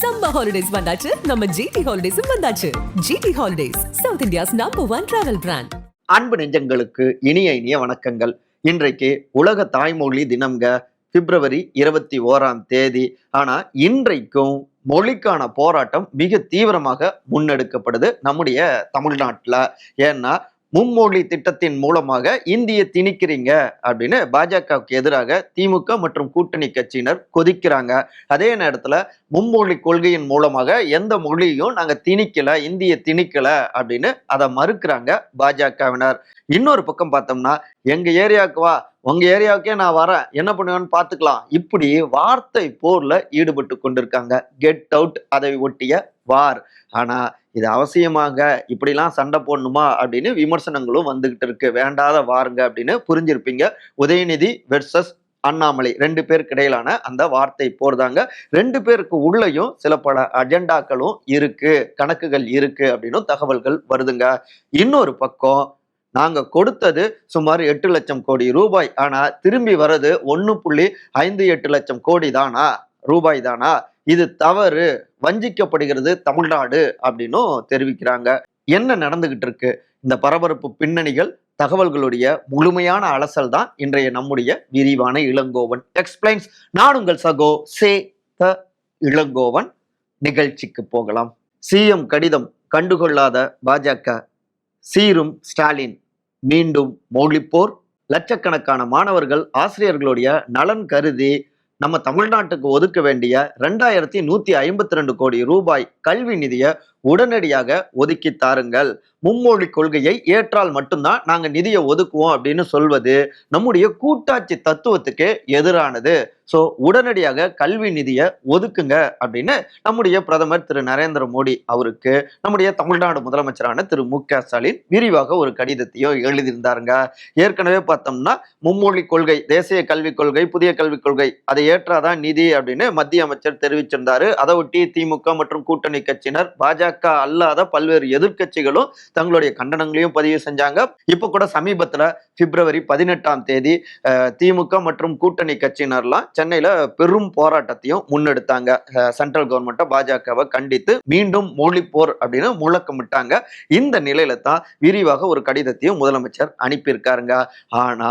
Summer holidays வந்தாச்சு. நம்ம GT ஹாலிடேஸும் வந்தாச்சு. GT holidays south India's number one travel brand அன்பு நெஞ்சங்களுக்கு இனிய இனிய வணக்கங்கள். இன்றைக்கு உலக தாய்மொழி தினம்ங்க. பிப்ரவரி இருபத்தி ஓராம் தேதி. ஆனா இன்றைக்கும் மொழிக்கான போராட்டம் மிக தீவிரமாக முன்னெடுக்கப்படுது. நம்முடைய தமிழ்நாட்டில். ஏன்னா மும்மொழி திட்டத்தின் மூலமாக இந்திய திணிக்கிறீங்க அப்படின்னு பாஜகவுக்கு எதிராக திமுக மற்றும் கூட்டணி கட்சியினர் கொதிக்கிறாங்க. அதே நேரத்துல மும்மொழி கொள்கையின் மூலமாக எந்த மொழியும் நாங்க திணிக்கல இந்திய திணிக்கல அப்படின்னு அதை மறுக்கிறாங்க பாஜகவினர். இன்னொரு பக்கம் பார்த்தோம்னா எங்க ஏரியாவுக்கு வா உங்க ஏரியாவுக்கே நான் வரேன். என்ன பண்ணுவேன்னு பார்த்துக்கலாம். இப்படி வார்த்தை போர்ல ஈடுபட்டு கொண்டிருக்காங்க. கெட் அவுட் அதை ஒட்டிய வார். ஆனா இது அவசியமாக இப்படிலாம் சண்டை போடணுமா அப்படின்னு விமர்சனங்களும் வந்துகிட்டு இருக்கு. வேண்டாத வாருங்க அப்படின்னு புரிஞ்சிருப்பீங்க. உதயநிதி வெர்சஸ் அண்ணாமலை ரெண்டு பேருக்கு இடையிலான அந்த வார்த்தை போர்தாங்க. ரெண்டு பேருக்கு உள்ளயும் சில பல அஜெண்டாக்களும் இருக்கு. கணக்குகள் இருக்கு அப்படின்னு தகவல்கள் வருதுங்க. இன்னொரு பக்கம் நாங்க கொடுத்தது சுமார் எட்டு லட்சம் கோடி ரூபாய். ஆனா திரும்பி வர்றது ஒன்று புள்ளி ஐந்து எட்டு லட்சம் கோடி தானா? ரூபாய் தானா? இது தவறு வஞ்சிக்கப்படுகிறது தமிழ்நாடு அப்படின்னும் தெரிவிக்கிறாங்க. என்ன நடந்துகிட்டு இருக்கு? இந்த பரபரப்பு பின்னணிகள் தகவல்களுடைய முழுமையான அலசல் தான் இன்றைய நம்முடைய விரிவான இளங்கோவன். எக்ஸ்பிளைன்ஸ் நான் உங்கள் சகோ சே த இளங்கோவன். நிகழ்ச்சிக்கு போகலாம். சிஎம் கடிதம் கண்டுகொள்ளாத பாஜக. சீரும் ஸ்டாலின். மீண்டும் மௌலிப்போர் லட்சக்கணக்கான மாணவர்கள் ஆசிரியர்களுடைய நலன் கருதி நம்ம தமிழ்நாட்டுக்கு ஒதுக்க வேண்டிய ரெண்டாயிரத்தி நூத்தி ஐம்பத்தி ரெண்டு கோடி ரூபாய் கல்வி நிதியை உடனடியாக ஒதுக்கி தாருங்கள். மும்மொழி கொள்கையை ஏற்றால் மட்டும்தான் நாங்க நிதியை ஒதுக்குவோம் அப்படின்னு சொல்வது நம்முடைய கூட்டாட்சி தத்துவத்துக்கு எதிரானது. ஸோ உடனடியாக கல்வி நிதியை ஒதுக்குங்க அப்படின்னு நம்முடைய பிரதமர் திரு நரேந்திர மோடி அவருக்கு நம்முடைய தமிழ்நாடு முதலமைச்சரான திரு மு க ஸ்டாலின் விரிவாக ஒரு கடிதத்தையும் எழுதியிருந்தாருங்க. ஏற்கனவே பார்த்தோம்னா மும்மொழி கொள்கை தேசிய கல்விக் கொள்கை புதிய கல்விக் கொள்கை அதை ஏற்றாதான் நிதி அப்படின்னு மத்திய அமைச்சர் தெரிவிச்சிருந்தாரு. அதை ஒட்டி திமுக மற்றும் கூட்டணி கட்சியினர் பாஜக அல்லாத பல்வேறு எதிர்க்கட்சிகளும் தங்களுடைய கண்டனங்களையும் பதிவு செஞ்சாங்க. இப்போ கூட சமீபத்தில் பிப்ரவரி பதினெட்டாம் தேதி அஹ், திமுக மற்றும் கூட்டணி கட்சியினர்லாம் சென்னையில பெரும் போராட்டத்தையும் முன்னெடுத்தாங்க. சென்ட்ரல் கவர்மெண்ட்டை பாஜகவை கண்டித்து மீண்டும் மொழிப்போர் அப்படின்னு முழக்கமிட்டாங்க. இந்த நிலையில தான் விரிவாக ஒரு கடிதத்தையும் முதலமைச்சர் அனுப்பியிருக்காருங்க. ஆனா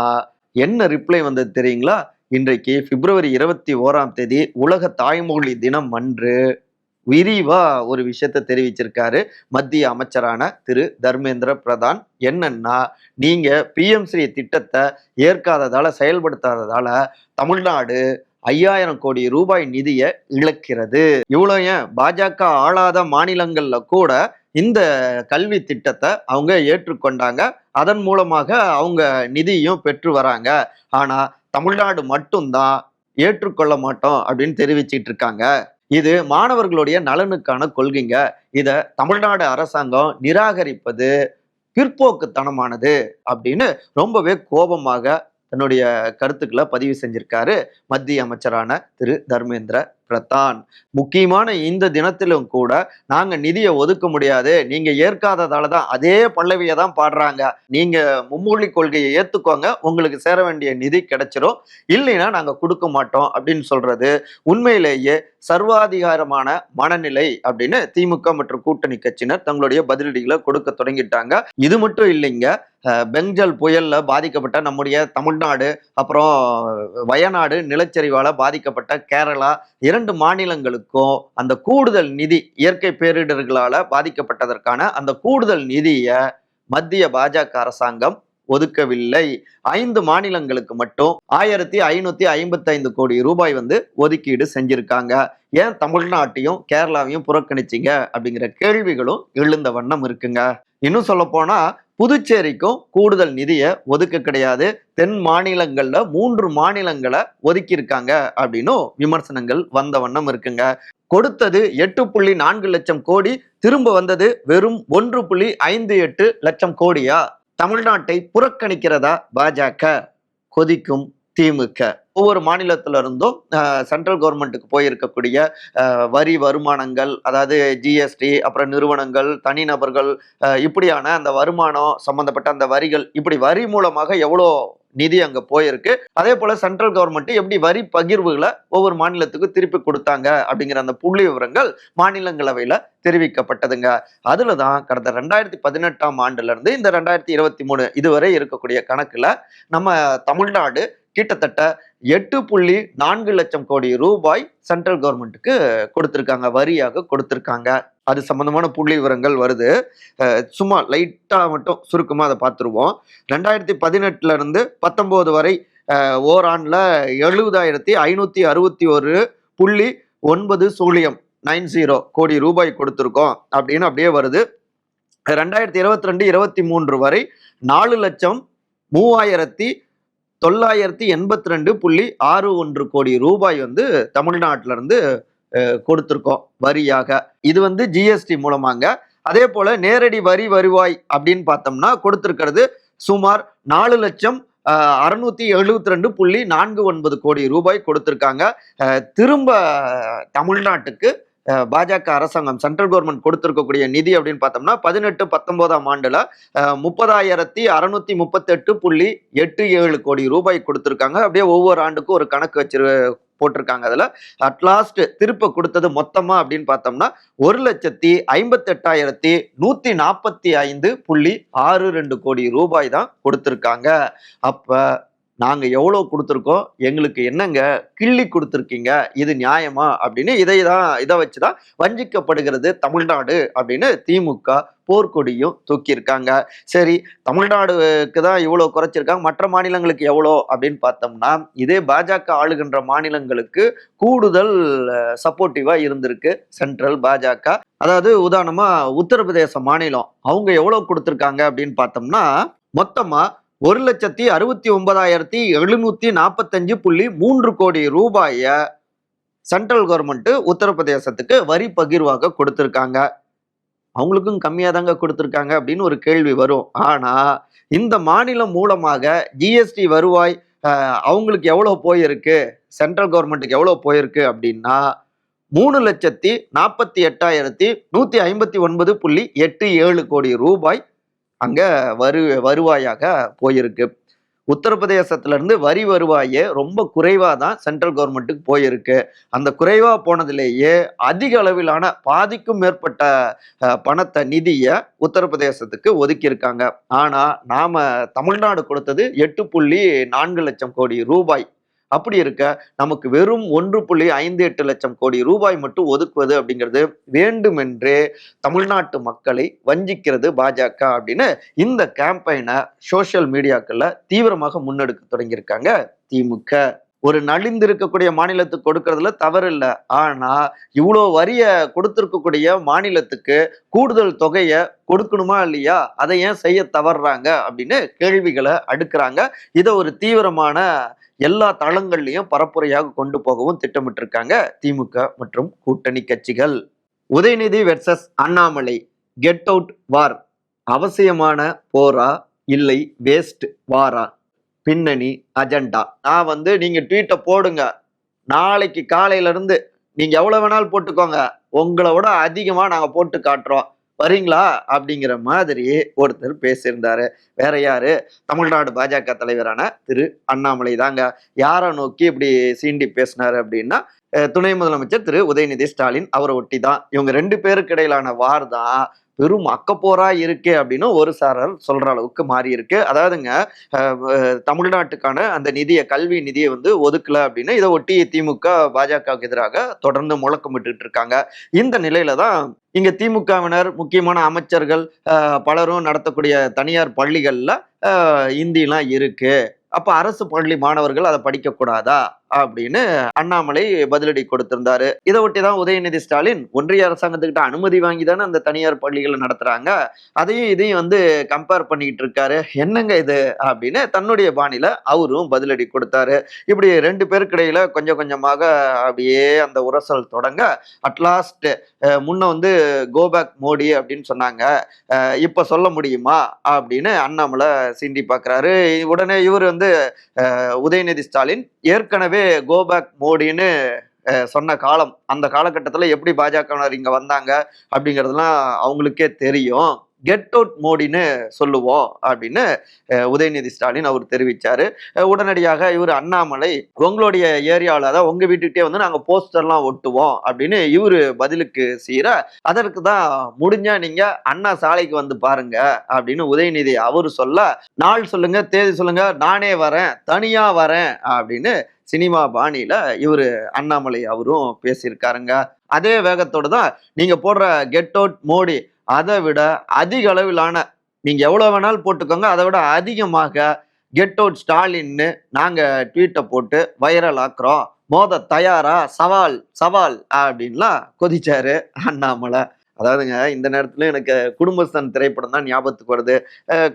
என்ன ரிப்ளை வந்தது தெரியுங்களா? இன்றைக்கு பிப்ரவரி இருபத்தி ஓராம் தேதி உலக தாய்மொழி தினம் அன்று. விரிவா ஒரு விஷயத்தை தெரிவிச்சிருக்காரு மத்திய அமைச்சரான திரு தர்மேந்திர பிரதான். என்னன்னா நீங்க பிஎம்ஸ்ரீ திட்டத்தை ஏற்காததால செயல்படுத்தாததால தமிழ்நாடு ஐயாயிரம் கோடி ரூபாய் நிதியை இழக்கிறது. இவ்வளோ ஏன்? பாஜக ஆளாத மாநிலங்கள்ல கூட இந்த கல்வி திட்டத்தை அவங்க ஏற்றுக்கொண்டாங்க. அதன் மூலமாக அவங்க நிதியும் பெற்று வராங்க. ஆனா தமிழ்நாடு மட்டும்தான் ஏற்றுக்கொள்ள மாட்டோம் அப்படின்னு தெரிவிச்சிட்டு இருக்காங்க. இது மாணவர்களுடைய நலனுக்கான கொள்கைங்க. இதை தமிழ்நாடு அரசாங்கம் நிராகரிப்பது பிற்போக்குத்தனமானது அப்படின்னு ரொம்பவே கோபமாக தன்னுடைய கருத்துக்களை பதிவு செஞ்சிருக்காரு மத்திய அமைச்சரான திரு தர்மேந்திர பிரதான் முக்கியமான இந்த தினத்திலும் கூட நாங்க நிதியை ஒதுக்க முடியாது. நீங்க ஏற்காததால தான் அதே பல்லவியை தான் பாடுறாங்க. நீங்க மும்மொழி கொள்கையை ஏத்துக்கோங்க. உங்களுக்கு சேர வேண்டிய நிதி கிடைச்சிரும். இல்லைன்னா நாங்க கொடுக்க மாட்டோம் அப்படின்னு சொல்றது உண்மையிலேயே சர்வாதிகாரமான மனநிலை அப்படின்னு திமுக மற்றும் கூட்டணி கட்சியினர் தங்களுடைய பதிலடிகளை கொடுக்க தொடங்கிட்டாங்க. இது மட்டும் இல்லைங்க. பெங்கல் புயல்ல பாதிக்கப்பட்ட நம்முடைய தமிழ்நாடு அப்புறம் வயநாடு நிலச்சரிவால பாதிக்கப்பட்ட கேரளா இரண்டு மாநிலங்களுக்கும் அந்த கூடுதல் நிதி இயற்கை பேரிடர்களால் பாதிக்கப்பட்டதற்கான அந்த கூடுதல் நிதியை மத்திய பாஜக அரசாங்கம் ஒதுக்கவில்லை. ஐந்து மாநிலங்களுக்கு மட்டும் ஆயிரத்தி ஐநூத்தி ஐம்பத்தி ஐந்து கோடி ரூபாய் வந்து ஒதுக்கீடு செஞ்சிருக்காங்க. ஏன் தமிழ்நாட்டையும் கேரளாவையும் புறக்கணிச்சிங்க? அப்படிங்கிற கேள்விகளும் எழுந்த வண்ணம் இருக்குங்க. இன்னும் சொல்ல போனா புதுச்சேரிக்கும் கூடுதல் நிதியை ஒதுக்க கிடையாது. தென் மாநிலங்கள்ல மூன்று மாநிலங்களை ஒதுக்கியிருக்காங்க அப்படின்னும் விமர்சனங்கள் வந்த வண்ணம் இருக்குங்க. கொடுத்தது எட்டு புள்ளி நான்கு லட்சம் கோடி திரும்ப வந்தது வெறும் ஒன்று புள்ளி ஐந்து எட்டு லட்சம் கோடியா? தமிழ்நாட்டை புறக்கணிக்கிறதா பாஜக? கொதிக்கும் திமுக. ஒவ்வொரு மாநிலத்தில இருந்தும் சென்ட்ரல் கவர்மெண்ட்டுக்கு போயிருக்கக்கூடிய வரி வருமானங்கள் அதாவது ஜிஎஸ்டி அப்புறம் நிறுவனங்கள் தனிநபர்கள் இப்படியான அந்த வருமானம் சம்பந்தப்பட்ட அந்த வரிகள் இப்படி வரி மூலமாக எவ்வளோ நிதி அங்க போயிருக்கு. அதே போல சென்ட்ரல் கவர்மெண்ட் எப்படி வரி பகிர்வுகளை ஒவ்வொரு மாநிலத்துக்கு திருப்பி கொடுத்தாங்க அப்படிங்கிற அந்த புள்ளி விவரங்கள் மாநிலங்களவையில தெரிவிக்கப்பட்டதுங்க. அதுல தான் கடந்த ரெண்டாயிரத்தி பதினெட்டாம் ஆண்டுல இருந்து இந்த ரெண்டாயிரத்தி இருபத்தி மூணு இதுவரை இருக்கக்கூடிய கணக்குல நம்ம தமிழ்நாடு கிட்டத்தட்ட எட்டு புள்ளி நான்கு லட்சம் கோடி ரூபாய் சென்ட்ரல் கவர்மெண்ட்டுக்கு கொடுத்துருக்காங்க வரியாக கொடுத்துருக்காங்க. அது சம்பந்தமான புள்ளி விவரங்கள் வருது. சும்மா லைட்டாக மட்டும் சுருக்கமாக அதை பார்த்துருவோம். ரெண்டாயிரத்தி பதினெட்டுலேருந்து பத்தொம்போது வரை ஓராண்டில் எழுபதாயிரத்தி ஐநூற்றி அறுபத்தி ஒரு புள்ளி ஒன்பது சூழியம் நைன் ஜீரோ கோடி ரூபாய் கொடுத்துருக்கோம் அப்படின்னு அப்படியே வருது. ரெண்டாயிரத்தி இருபத்தி ரெண்டு இருபத்தி மூன்று வரை நாலு லட்சம் மூவாயிரத்தி தொள்ளாயிரத்தி எண்பத்தி ரெண்டு புள்ளி ஆறு ஒன்று கோடி ரூபாய் வந்து தமிழ்நாட்டில இருந்து வரியாக. இது வந்து ஜிஎஸ்டி மூலமாங்க. அதே போல நேரடி வரி வருவாய் அப்படின்னு பார்த்தோம்னா கொடுத்துருக்கிறது சுமார் நாலு லட்சம் அறுநூத்தி எழுபத்தி ரெண்டு புள்ளி நான்கு ஒன்பது கோடி ரூபாய் கொடுத்துருக்காங்க. திரும்ப தமிழ்நாட்டுக்கு பாஜக அரசாங்கம் சென்ட்ரல் கவர்மெண்ட் கொடுத்துருக்கக்கூடிய நிதி அப்படின்னு பார்த்தோம்னா பதினெட்டு பத்தொன்பதாம் ஆண்டுல முப்பதாயிரத்தி அறுநூத்தி முப்பத்தெட்டு புள்ளி எட்டு ஏழு கோடி ரூபாய் கொடுத்துருக்காங்க. அப்படியே ஒவ்வொரு ஆண்டுக்கும் ஒரு கணக்கு வச்சிரு போட்டிருக்காங்க அதில். அட்லாஸ்ட் திருப்ப கொடுத்தது மொத்தமாக அப்படின்னு பார்த்தோம்னா ஒரு லட்சத்தி ஐம்பத்தெட்டாயிரத்தி நூற்றி நாற்பத்தி ஐந்து புள்ளி ஆறு ரெண்டு கோடி ரூபாய் தான் கொடுத்துருக்காங்க. அப்போ நாங்கள் எவ்வளோ கொடுத்துருக்கோம்? எங்களுக்கு என்னங்க? கிள்ளி கொடுத்துருக்கீங்க? இது நியாயமா? அப்படின்னு இதை தான் இதை வச்சு தான் வஞ்சிக்கப்படுகிறது தமிழ்நாடு அப்படின்னு திமுக போர்க்கொடியும் தூக்கியிருக்காங்க. சரி தமிழ்நாடுக்கு தான் இவ்வளோ குறைச்சிருக்காங்க. மற்ற மாநிலங்களுக்கு எவ்வளோ? அப்படின்னு பார்த்தோம்னா இதே பாஜக ஆளுகின்ற மாநிலங்களுக்கு கூடுதல் சப்போர்ட்டிவாக இருந்திருக்கு சென்ட்ரல் பாஜக. அதாவது உதாரணமாக உத்தரப்பிரதேச மாநிலம். அவங்க எவ்வளோ கொடுத்துருக்காங்க அப்படின்னு பார்த்தோம்னா மொத்தமாக ஒரு லட்சத்தி அறுபத்தி ஒன்பதாயிரத்தி எழுநூத்தி நாற்பத்தஞ்சு புள்ளி மூன்று கோடி ரூபாய சென்ட்ரல் கவர்மெண்ட் உத்தரப்பிரதேசத்துக்கு வரி பகிர்வாக கொடுத்துருக்காங்க. அவங்களுக்கும் கம்மியாக தாங்க கொடுத்துருக்காங்க அப்படின்னு ஒரு கேள்வி வரும். ஆனால் இந்த மாநிலம் மூலமாக ஜிஎஸ்டி வருவாய் அவங்களுக்கு எவ்வளோ போயிருக்கு? சென்ட்ரல் கவர்மெண்ட்டுக்கு எவ்வளோ போயிருக்கு அப்படின்னா மூணு லட்சத்தி நாற்பத்தி எட்டாயிரத்தி நூற்றி ஐம்பத்தி ஒன்பது புள்ளி எட்டு ஏழு கோடி ரூபாய் அங்கே வரு வருவாயாக போயிருக்கு. உத்தரப்பிரதேசத்திலேருந்து வரி வருவாயே ரொம்ப குறைவாக தான் சென்ட்ரல் கவர்மெண்ட்டுக்கு போயிருக்கு. அந்த குறைவாக போனதுலேயே அதிக அளவிலான பாதிக்கும் மேற்பட்ட பணத்தை நிதியை உத்தரப்பிரதேசத்துக்கு ஒதுக்கியிருக்காங்க. ஆனால் நாம் தமிழ்நாடு கொடுத்தது எட்டு புள்ளி நான்கு லட்சம் கோடி ரூபாய் அப்படி இருக்க நமக்கு வெறும் ஒன்று புள்ளி ஐந்து எட்டு லட்சம் கோடி ரூபாய் மட்டும் ஒதுக்குவது அப்படிங்கிறது வேண்டுமென்றே தமிழ்நாட்டு மக்களை வஞ்சிக்கிறது பாஜக அப்படின்னு இந்த கேம்பெயினை சோஷியல் மீடியாக்கள்ல தீவிரமாக முன்னெடுக்க தொடங்கியிருக்காங்க. திமுக ஒரு நலிந்து இருக்கக்கூடிய மாநிலத்துக்கு கொடுக்கறதுல தவறு இல்லை ஆனா இவ்வளோ வரிய கொடுத்துருக்கக்கூடிய மாநிலத்துக்கு கூடுதல் தொகையை கொடுக்கணுமா இல்லையா? அதை ஏன் செய்ய தவறுறாங்க அப்படின்னு கேள்விகளை அடுக்கிறாங்க. இதை ஒரு தீவிரமான எல்லா தளங்கள்லையும் பரப்புரையாக கொண்டு போகவும் திட்டமிட்டிருக்காங்க திமுக மற்றும் கூட்டணி கட்சிகள். Udhayanidhi versus Annamalai get out war அவசியமான போரா இல்லை வேஸ்ட் வாரா பின்னணி அஜெண்டா நான் வந்து நீங்க ட்வீட்டை போடுங்க. நாளைக்கு காலையில இருந்து நீங்க எவ்வளவு வேணாலும் போட்டுக்கோங்க. உங்களை விட அதிகமா நாங்க போட்டு காட்டுறோம். வரீங்களா அப்படிங்கிற மாதிரி ஒருத்தர் பேசியிருந்தாரு. வேற யாரு? தமிழ்நாடு பாஜக தலைவரான திரு அண்ணாமலை தாங்க. யாரை நோக்கி இப்படி சீண்டி பேசினாரு அப்படின்னா துணை முதலமைச்சர் திரு உதயநிதி ஸ்டாலின் அவரை ஒட்டி தான் இவங்க ரெண்டு பேருக்கு இடையிலான வார் தான் பெரும் அக்கப்போரா இருக்கு அப்படின்னு ஒரு சாரர் சொல்ற அளவுக்கு மாறி இருக்கு. அதாவதுங்க தமிழ்நாட்டுக்கான அந்த நிதியை கல்வி நிதியை வந்து ஒதுக்கல அப்படின்னு இதை ஒட்டி திமுக பாஜகவுக்கு எதிராக தொடர்ந்து முழக்கமிட்டு இருக்காங்க. இந்த நிலையில தான் இங்க திமுகவினர் முக்கியமான அமைச்சர்கள் பலரும் நடத்தக்கூடிய தனியார் பள்ளிகள்ல இந்திலாம் இருக்கு. அப்ப அரசு பள்ளி மாணவர்கள் அதை படிக்க கூடாதா அப்படின்னு அண்ணாமலை பதிலடி கொடுத்திருந்தாரு. இதை ஒட்டி தான் உதயநிதி ஸ்டாலின் ஒன்றிய அரசாங்கத்துக்கிட்ட அனுமதி வாங்கி தானே அந்த தனியார் பள்ளிகளை நடத்துறாங்க. அதையும் இதையும் வந்து கம்பேர் பண்ணிக்கிட்டு இருக்காரு. என்னங்க இது? அப்படின்னு தன்னுடைய பாணியில அவரும் பதிலடி கொடுத்தாரு. இப்படி ரெண்டு பேருக்கிடையில கொஞ்சம் கொஞ்சமாக அப்படியே அந்த உரசல் தொடங்க அட்லாஸ்ட் முன்ன வந்து கோபேக் மோடி அப்படின்னு சொன்னாங்க. இப்ப சொல்ல முடியுமா? அப்படின்னு அண்ணாமலை சீண்டி பார்க்குறாரு. உடனே இவர் வந்து உதயநிதி ஸ்டாலின் ஏற்கனவே கோபேக் மோடின்னு சொன்ன காலம். அந்த காலகட்டத்தில் எப்படி பாஜகவினர் இங்கே வந்தாங்க அப்படிங்கிறதுலாம் அவங்களுக்கே தெரியும். கெட் அவுட் மோடின்னு சொல்லுவோம் அப்படின்னு உதயநிதி ஸ்டாலின் அவர் தெரிவித்தார் உடனடியாக இவர் அண்ணாமலை உங்களுடைய ஏரியாவில் தான் உங்கள் வீட்டுக்கிட்டே வந்து நாங்கள் போஸ்டர்லாம் ஒட்டுவோம் அப்படின்னு இவரு பதிலுக்கு செய்கிற அதற்கு தான் முடிஞ்சால் நீங்கள் அண்ணா சாலைக்கு வந்து பாருங்க அப்படின்னு உதயநிதி அவர் சொல்ல நாள் சொல்லுங்கள் தேதி சொல்லுங்கள் நானே வரேன் தனியாக வரேன் அப்படின்னு சினிமா பாணியில் இவர் அண்ணாமலை அவரும் பேசியிருக்காருங்க. அதே வேகத்தோடு தான் நீங்கள் போடுற கெட் அவுட் மோடி அதை விட அதிக அளவிலான நீங்கள் எவ்வளோ வேணாலும் போட்டுக்கோங்க அதை விட அதிகமாக கெட் அவுட் ஸ்டாலின்னு நாங்கள் ட்வீட்டை போட்டு வைரல் ஆக்குறோம். மோத தயாரா? சவால் சவால் அப்படின்லாம் கொதிச்சாரு அண்ணாமலை. அதாவதுங்க இந்த நேரத்தில் எனக்கு குடும்பஸ்தான் திரைப்படம் தான் ஞாபகத்துக்கு வருது.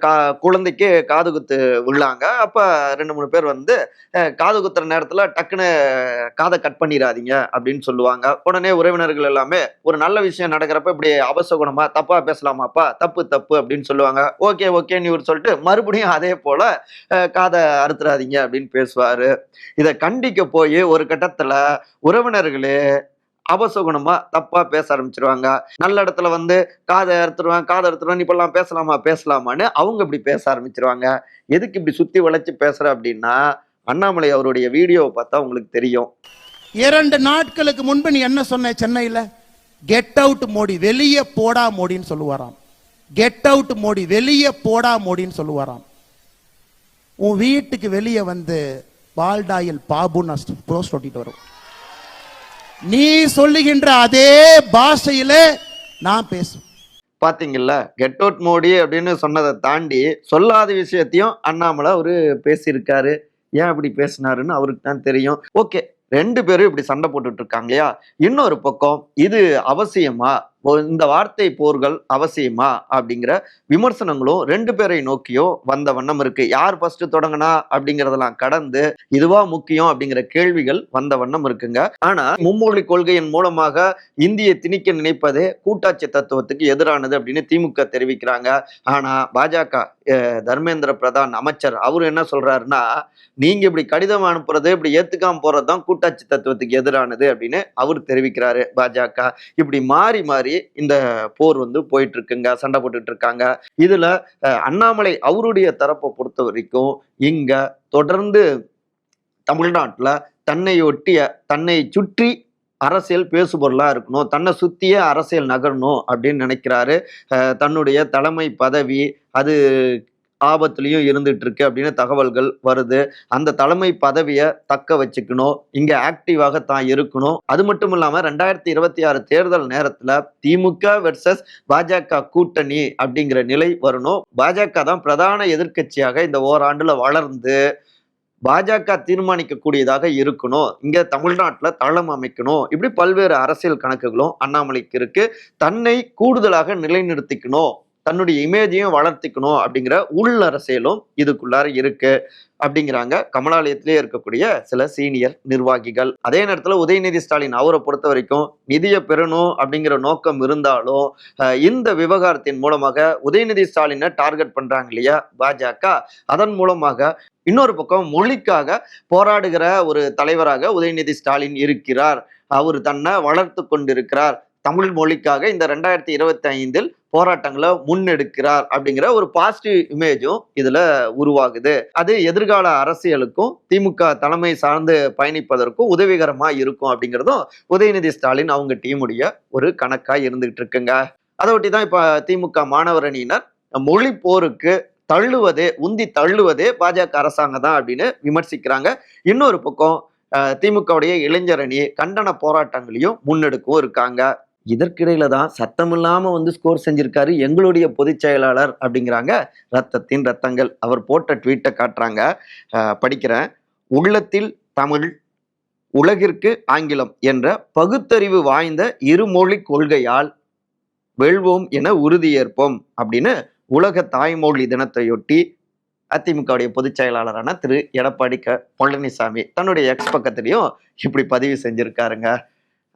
கா குழந்தைக்கு காது குத்து விழாங்க அப்போ ரெண்டு மூணு பேர் வந்து காது குத்துற நேரத்தில் டக்குன்னு காதை கட் பண்ணிடாதீங்க அப்படின்னு சொல்லுவாங்க. உடனே உறவினர்கள் எல்லாமே ஒரு நல்ல விஷயம் நடக்கிறப்ப இப்படி அவசகுணமாக தப்பாக பேசலாமாப்பா தப்பு தப்பு அப்படின்னு சொல்லுவாங்க. ஓகே ஓகேன்னு இவர் சொல்லிட்டு மறுபடியும் அதே போல் காதை அறுத்துறாதீங்க அப்படின்னு பேசுவார். இதை கண்டிக்க போய் ஒரு கட்டத்தில் உறவினர்களே அபசகுணமா தப்பா பேச ஆரம்பிச்சிருவாங்க. நல்ல இடத்துல வந்து காதை அறுத்துருவேன் காதை அறுத்துருவேன் இப்பெல்லாம் பேசலாமா? பேசலாமான்னு அவங்க இப்படி பேச ஆரம்பிச்சிருவாங்க. எதுக்கு இப்படி சுத்தி வளைச்சு பேசுற அப்படின்னா அண்ணாமலை அவருடைய வீடியோவை பார்த்தா உங்களுக்கு தெரியும். இரண்டு நாட்களுக்கு முன்பு நீ என்ன சொன்ன சென்னையில? கெட் அவுட் மோடி வெளியே போடா மோடின்னு சொல்லுவாராம். கெட் அவுட் மோடி வெளியே போடா மோடின்னு சொல்லுவாராம். உன் வீட்டுக்கு வெளியே வந்து பால்டாயில் பாபுன்னு போஸ்ட் ஒட்டிட்டு வரும். நீ சொல்லுகின்ற அதே பாஷையில நான் பேசுவேன். பாத்தீங்கல்ல கெட் அவுட் மோடி அப்படின்னு சொன்னதை தாண்டி சொல்லாத விஷயத்தையும் அண்ணாமலை அவரு பேசியிருக்காரு. ஏன் இப்படி பேசினாருன்னு அவருக்கு தான் தெரியும். ஓகே ரெண்டு பேரும் இப்படி சண்டை போட்டுட்டு இருக்காங்க இல்லையா இன்னொரு பக்கம் இது அவசியமா? இந்த வார்த்தை போர்கள் அவசியமா அப்படிங்கிற விமர்சனங்களும் ரெண்டு பேரை நோக்கியோ வந்த வண்ணம் இருக்கு. யார் ஃபர்ஸ்ட் தொடங்கினா அப்படிங்கிறதெல்லாம் கடந்து இதுவா முக்கியம் அப்படிங்கிற கேள்விகள் வந்த வண்ணம் இருக்குங்க. ஆனா மும்மொழி கொள்கையின் மூலமாக இந்தியை திணிக்க நினைப்பதே கூட்டாட்சி தத்துவத்துக்கு எதிரானது அப்படின்னு திமுக தெரிவிக்கிறாங்க. ஆனா பாஜக தர்மேந்திர பிரதான் அமைச்சர் அவர் என்ன சொல்றாருன்னா நீங்க இப்படி கடிதம் அனுப்புறது இப்படி ஏத்துக்காம போறதுதான் கூட்டாட்சி தத்துவத்துக்கு எதிரானது அப்படின்னு அவர் தெரிவிக்கிறாரு பாஜக. இப்படி மாறி மாறி இந்த போர் வந்து போயிட்டு இருக்குங்க சண்டை போட்டுட்டு இருக்காங்க இதுல அண்ணாமலை அவருடைய தரப்பை பொறுத்த வரைக்கும் இங்க தொடர்ந்து தமிழ்நாட்டுல தன்னை ஒட்டிய தன்னை சுற்றி அரசியல் பேசுபொருளா இருக்கணும் தன்னை சுத்தியே அரசியல் நகரணும் அப்படின்னு நினைக்கிறாரு. தன்னுடைய தலைமை பதவி அது ஆபத்துலேயும் இருந்துட்டு இருக்கு அப்படின்னு தகவல்கள் வருது. அந்த தலைமை பதவியை தக்க வச்சுக்கணும். இங்க ஆக்டிவாக தான் இருக்கணும். அது மட்டும் இல்லாம ரெண்டாயிரத்தி இருபத்தி ஆறு தேர்தல் நேரத்துல திமுக வெர்சஸ் பாஜக கூட்டணி அப்படிங்கிற நிலை வரணும். பாஜக தான் பிரதான எதிர்க்கட்சியாக இந்த ஓராண்டுல வளர்ந்து பாஜக தீர்மானிக்கக்கூடியதாக இருக்கணும். இங்க தமிழ்நாட்டில் தளம் அமைக்கணும். இப்படி பல்வேறு அரசியல் கணக்குகளும் அண்ணாமலைக்கு இருக்கு. தன்னை கூடுதலாக நிலைநிறுத்திக்கணும். தன்னுடைய இமேஜையும் வளர்த்திக்கணும் அப்படிங்கிற உள்ளரசியலும் இதுக்குள்ளார இருக்கு அப்படிங்கிறாங்க. கமலாலயத்திலே இருக்கக்கூடிய சில சீனியர் நிர்வாகிகள். அதே நேரத்தில் உதயநிதி ஸ்டாலின் அவரை பொறுத்த வரைக்கும் நிதியை பெறணும் அப்படிங்கிற நோக்கம் இருந்தாலும் இந்த விவகாரத்தின் மூலமாக உதயநிதி ஸ்டாலினை டார்கெட் பண்றாங்க இல்லையா பாஜக. அதன் மூலமாக இன்னொரு பக்கம் மொழிக்காக போராடுகிற ஒரு தலைவராக உதயநிதி ஸ்டாலின் இருக்கிறார். அவர் தன்னை வளர்த்து கொண்டிருக்கிறார். தமிழ் மொழிக்காக இந்த ரெண்டாயிரத்தி இருபத்தி ஐந்தில் போராட்டங்களை முன்னெடுக்கிறார் அப்படிங்கிற ஒரு பாசிட்டிவ் இமேஜும் இதுல உருவாகுது. அது எதிர்கால அரசியலுக்கும் திமுக தலைமை சார்ந்து பயணிப்பதற்கும் உதவிகரமா இருக்கும் அப்படிங்கிறதும் உதயநிதி ஸ்டாலின் அவங்க டீமுடைய ஒரு கணக்கா இருந்துகிட்டு இருக்குங்க. அதை ஒட்டி தான் இப்ப திமுக மாணவர் அணியினர் மொழி போருக்கு தள்ளுவதே உந்தி தள்ளுவதே பாஜக அரசாங்கம் தான் அப்படின்னு விமர்சிக்கிறாங்க. இன்னொரு பக்கம் திமுகவுடைய இளைஞர் அணி கண்டன போராட்டங்களையும் முன்னெடுக்கவும் இருக்காங்க. இதற்கிடையில தான் சத்தமில்லாம வந்து ஸ்கோர் செஞ்சிருக்காரு எங்களுடைய பொதுச் செயலாளர் அப்படிங்கிறாங்க. ரத்தத்தின் ரத்தங்கள். அவர் போட்ட ட்வீட்டை காட்டுறாங்க. படிக்கிறேன். உள்ளத்தில் தமிழ் உலகிற்கு ஆங்கிலம் என்ற பகுத்தறிவு வாய்ந்த இருமொழி கொள்கையால் வெல்வோம் என உறுதியேற்போம் அப்படின்னு உலக தாய்மொழி தினத்தையொட்டி அதிமுகவுடைய பொதுச் செயலாளரான திரு. எடப்பாடி க பழனிசாமி தன்னுடைய எக்ஸ் பக்கத்திலையும் இப்படி பதிவு செஞ்சிருக்காருங்க.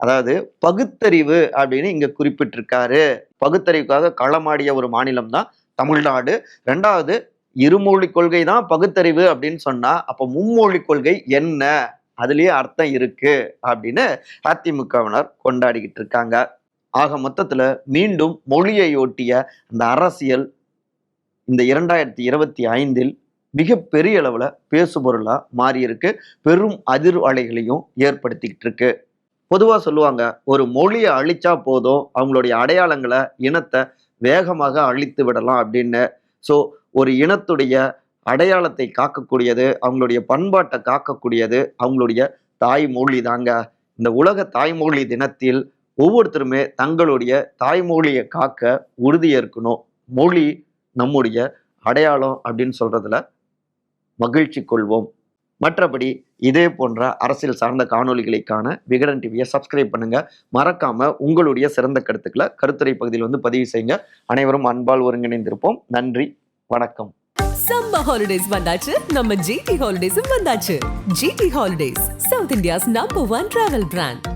அதாவது பகுத்தறிவு அப்படின்னு இங்க குறிப்பிட்டிருக்காரு. பகுத்தறிவுக்காக களமாடிய ஒரு மாநிலம் தான் தமிழ்நாடு. ரெண்டாவது இருமொழி கொள்கை தான் பகுத்தறிவு அப்படின்னு சொன்னா அப்ப மும்மொழி கொள்கை என்ன? அதுலயே அர்த்தம் இருக்கு அப்படின்னு அதிமுகவினர் கொண்டாடிக்கிட்டு இருக்காங்க. ஆக மொத்தத்துல மீண்டும் மொழியை ஒட்டிய அந்த அரசியல் இந்த இரண்டாயிரத்தி இருபத்தி ஐந்தில் மிகப்பெரிய அளவுல பேசுபொருளா மாறியிருக்கு. பெரும் அதிர்வலைகளையும் ஏற்படுத்திக்கிட்டு இருக்கு. பொதுவாக சொல்லுவாங்க ஒரு மொழியை அழிச்சா போதும் அவங்களுடைய அடையாளங்களை இனத்தை வேகமாக அழித்து விடலாம் அப்படின்னு. ஸோ ஒரு இனத்துடைய அடையாளத்தை காக்கக்கூடியது அவங்களுடைய பண்பாட்டை காக்கக்கூடியது அவங்களுடைய தாய்மொழி தாங்க. இந்த உலக தாய்மொழி தினத்தில் ஒவ்வொருத்தருமே தங்களுடைய தாய்மொழியை காக்க உறுதியேற்கணும் மொழி நம்முடைய அடையாளம் அப்படின்னு சொல்றதுல மகிழ்ச்சி கொள்வோம். மற்றபடி இதே போன்ற அரசியல் சார்ந்த காணொலிகளுக்கான விகடன் டிவியை சப்ஸ்கிரைப் பண்ணுங்க. மறக்காம உங்களுடைய சிறந்த கருத்துக்களை கருத்துரை பகுதியில் வந்து பதிவு செய்யுங்க. அனைவரும் அன்பால் ஒருங்கிணைந்திருப்போம். நன்றி வணக்கம். சம்ம ஹாலிடேஸ் வந்தாச்சு. நம்ம ஜிடி ஹாலிடேஸும் வந்தாச்சு. GT holidays south India's number one travel brand